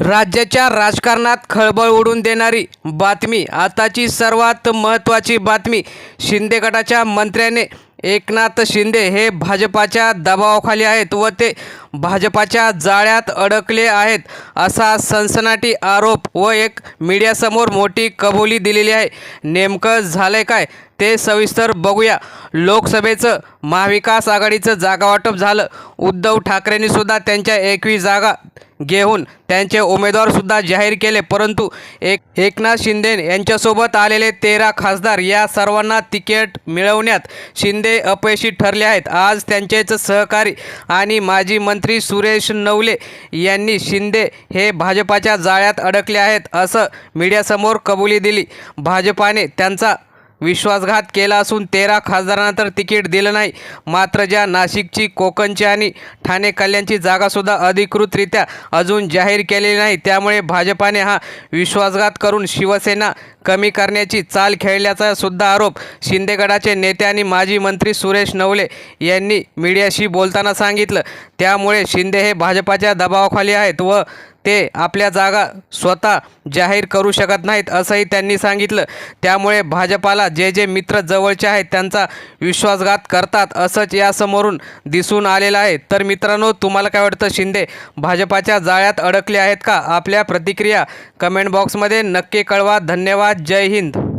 राज्याच्या राजकारणात खळबळ उडून देणारी बातमी आताची सर्वात महत्त्वाची बातमी शिंदे गटाच्या मंत्र्याने एकनाथ शिंदे हे भाजपाच्या दबावाखाली आहेत व ते भाजपाच्या जाळ्यात अडकले आहेत असा सनसनाटी आरोप व एक मीडियासमोर मोठी कबुली दिलेली आहे. नेमकं झालंय काय ते सविस्तर बघूया. लोकसभेचं महाविकास आघाडीचं जागावाटप झालं. उद्धव ठाकरेंनीसुद्धा त्यांच्या एकवीस जागा घेऊन त्यांचे उमेदवारसुद्धा जाहीर केले. परंतु एक एकनाथ शिंदे यांच्यासोबत आलेले तेरा खासदार या सर्वांना तिकीट मिळवण्यात शिंदे अपयशी ठरले आहेत. आज त्यांचेच सहकारी आणि माजी मंत्री सुरेश नवले यांनी शिंदे हे भाजपाच्या जाळ्यात अडकले आहेत असं मीडियासमोर कबुली दिली. भाजपाने त्यांचा विश्वासघात केला असून तेरा खासदारांना तर तिकीट दिलं नाही. मात्र ज्या नाशिकची कोकणची आणि ठाणे कल्याणची जागासुद्धा अधिकृतरित्या अजून जाहीर केलेली नाही त्यामुळे भाजपाने हा विश्वासघात करून शिवसेना कमी करण्याची चाल खेळल्याचा सुद्धा आरोप शिंदेगडाचे नेते आणि माजी मंत्री सुरेश नवले यांनी मीडियाशी बोलताना सांगितलं. त्यामुळे शिंदे हे भाजपाच्या दबावाखाली आहेत व ते आपल्या जागा स्वतः जाहीर करू शकत नाहीत असंही त्यांनी सांगितलं. त्यामुळे भाजपाला जे जे मित्र जवळचे आहेत त्यांचा विश्वासघात करतात असंच यासमोरून दिसून आलेलं आहे. तर मित्रांनो तुम्हाला काय वाटतं शिंदे भाजपाच्या जाळ्यात अडकले आहेत का? आपल्या प्रतिक्रिया कमेंट बॉक्समध्ये नक्की कळवा. धन्यवाद. जय हिंद.